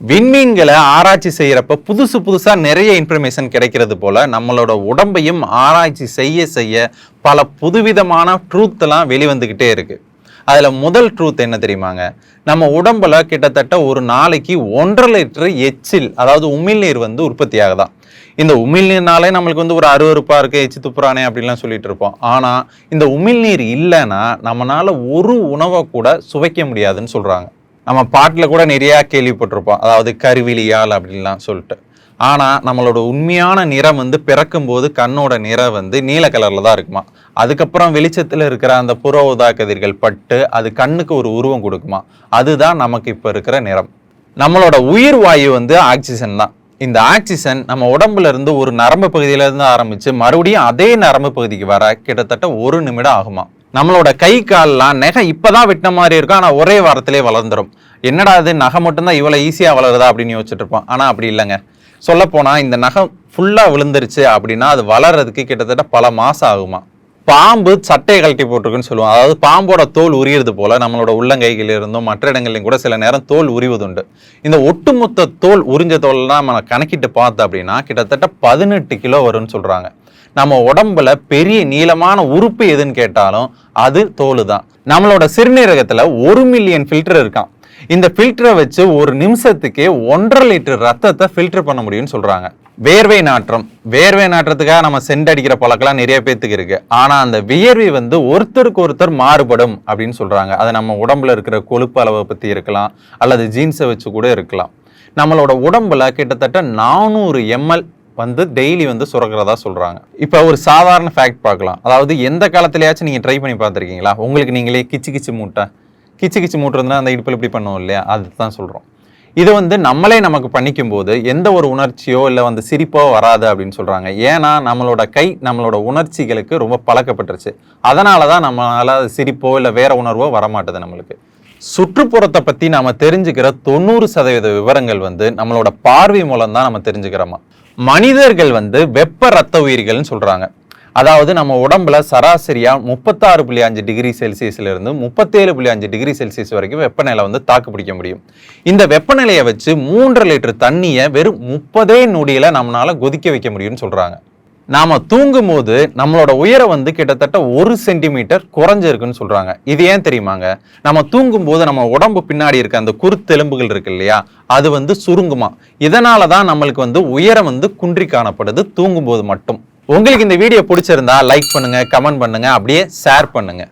விண்மீன்களை ஆராய்ச்சி செய்கிறப்ப புதுசு புதுசாக நிறைய இன்ஃபர்மேஷன் கிடைக்கிறது போல் நம்மளோட உடம்பையும் ஆராய்ச்சி செய்ய செய்ய பல புதுவிதமான ட்ரூத்தெல்லாம் வெளிவந்துக்கிட்டே இருக்குது அதில் முதல் ட்ரூத் என்ன தெரியுமாங்க? நம்ம உடம்புல கிட்டத்தட்ட ஒரு நாளைக்கு ஒன்றரை லிட்டர் எச்சில் அதாவது உமிழ்நீர் வந்து உற்பத்தி ஆகுதான் இந்த உமிழ்நீர்னாலே நம்மளுக்கு வந்து ஒரு அருவறுப்பாக இருக்குது எச்சி துப்புறானே அப்படின்லாம் சொல்லிட்டு இருப்போம். ஆனால் இந்த உமிழ்நீர் இல்லைன்னா நம்மளால் ஒரு உணவை கூட சுவைக்க முடியாதுன்னு சொல்கிறாங்க நம்ம பாட்டில் கூட நிறையா கேள்விப்பட்டிருப்போம். அதாவது கருவிலியால் அப்படின்லாம் சொல்லிட்டு. ஆனால் நம்மளோட உண்மையான நிறம் வந்து பிறக்கும்போது கண்ணோட நிறம் வந்து நீல கலரில் தான் இருக்குமா? அதுக்கப்புறம் வெளிச்சத்தில் இருக்கிற அந்த புற உதா கதிர்கள் பட்டு அது கண்ணுக்கு ஒரு உருவம் கொடுக்குமா? அதுதான் நமக்கு இப்போ இருக்கிற நிறம். நம்மளோட உயிர் வாயு வந்து ஆக்சிஜன் தான். இந்த ஆக்சிஜன் நம்ம உடம்புல இருந்து ஒரு நரம்பு பகுதியிலேருந்து ஆரம்பித்து மறுபடியும் அதே நரம்பு பகுதிக்கு வர கிட்டத்தட்ட ஒரு நிமிடம் ஆகுமா? நம்மளோட கை கால்லாம் நெகை இப்போதான் வெட்டின மாதிரி இருக்கும். ஆனால் ஒரே வாரத்திலே வளர்ந்துரும். என்னடா அது நகை மட்டும்தான் இவ்வளோ ஈஸியாக வளருதா அப்படின்னு யோசிச்சுட்டு இருப்போம். ஆனால் அப்படி இல்லைங்க. சொல்லப்போனால் இந்த நகம் ஃபுல்லாக விழுந்துருச்சு அப்படின்னா அது வளர்கிறதுக்கு கிட்டத்தட்ட பல மாதம் ஆகுமா. பாம்பு சட்டையை கழட்டி போட்டிருக்குன்னு சொல்லுவோம் அதாவது பாம்போட தோல் உரியது போல நம்மளோட உள்ளங்கைகள் இருந்தும் மற்ற இடங்கள்லையும் கூட சில நேரம் தோல் உரிவதுண்டு. இந்த ஒட்டுமொத்த தோல் உறிஞ்ச தோல்லாம் நம்ம கணக்கிட்டு பார்த்தோம் அப்படின்னா கிட்டத்தட்ட பதினெட்டு கிலோ வரும்னு சொல்கிறாங்க நம்ம உடம்புல பெரிய நீளமான உறுப்பு எதுன்னு கேட்டாலும் அது தோல் தான் நம்மளோட சிறுநீரகத்தில் ஒரு மில்லியன் ஃபில்டர் இருக்கான் இந்த ஃபில்டரை வச்சு ஒரு நிமிஷத்துக்கே ஒன்றரை லிட்டர் ரத்தத்தை ஃபில்டர் பண்ண முடியும்னு சொல்கிறாங்க வேர்வை நாற்றம். வேர்வை நாற்றத்துக்காக நம்ம சென்ட் அடிக்கிற பழக்கம்லாம் நிறைய பேத்துக்கு இருக்கு. ஆனால் அந்த வியர்வை வந்து ஒருத்தருக்கு ஒருத்தர் மாறுபடும் அப்படின்னு சொல்கிறாங்க அது நம்ம உடம்புல இருக்கிற கொழுப்பு அளவை பற்றி இருக்கலாம் அல்லது ஜீன்ஸை வச்சு கூட இருக்கலாம். நம்மளோட உடம்புல கிட்டத்தட்ட நானூறு எம்எல் வந்து டெய்லி வந்து சுரக்கிறதா சொல்கிறாங்க இப்போ ஒரு சாதாரண ஃபேக்ட் பார்க்கலாம். அதாவது எந்த காலத்திலேயாச்சும் நீங்கள் ட்ரை பண்ணி பார்த்துருக்கீங்களா? உங்களுக்கு நீங்களே கிச்சு கிச்சு மூட்டை. கிச்சு கிச்சு மூட்டுறதுனா அந்த இடுப்பில் இப்படி பண்ணுவோம் இல்லையா? அதுதான் சொல்கிறோம் இது வந்து நம்மளே நமக்கு பண்ணிக்கும் போது எந்த ஒரு உணர்ச்சியோ இல்லை வந்து சிரிப்போ வராது அப்படின்னு சொல்கிறாங்க ஏன்னா நம்மளோட கை நம்மளோட உணர்ச்சிகளுக்கு ரொம்ப பழக்கப்பட்டுருச்சு. அதனால தான் நம்மளால் சிரிப்போ இல்லை வேற உணர்வோ வரமாட்டுது நம்மளுக்கு. சுற்றுப்புறத்தை பற்றி நாம் தெரிஞ்சுக்கிற தொண்ணூறு சதவீத விவரங்கள் வந்து நம்மளோட பார்வை மூலம் தான் நம்ம தெரிஞ்சுக்கிறோமா? மனிதர்கள் வந்து வெப்ப ரத்த உயிர்கள்னு சொல்கிறாங்க அதாவது நம்ம உடம்புல சராசரியா முப்பத்தாறு புள்ளி அஞ்சு டிகிரி செல்சியஸ்ல இருந்து முப்பத்தேழு புள்ளி அஞ்சு டிகிரி செல்சியஸ் வரைக்கும் வெப்பநிலை வந்து தாக்கு பிடிக்க முடியும். இந்த வெப்பநிலையை வச்சு மூன்றரை லிட்டர் தண்ணியை வெறும் முப்பதே நொடியில நம்மளால கொதிக்க வைக்க முடியும்னு சொல்றாங்க. நாம தூங்கும் போது நம்மளோட உயரம் வந்து கிட்டத்தட்ட ஒரு சென்டிமீட்டர் குறைஞ்சிருக்குன்னு சொல்றாங்க. இது ஏன் தெரியுமாங்க? நம்ம தூங்கும் போது நம்ம உடம்பு பின்னாடி இருக்க அந்த குருத்தெலும்புகள் இருக்கு இல்லையா? அது வந்து சுருங்குமா? இதனால தான் நம்மளுக்கு வந்து உயரம் வந்து குன்றி காணப்படுது தூங்கும் போது மட்டும். உங்களுக்கு இந்த வீடியோ பிடிச்சிருந்தா லைக் பண்ணுங்க கமெண்ட் பண்ணுங்க அப்படியே ஷேர் பண்ணுங்க.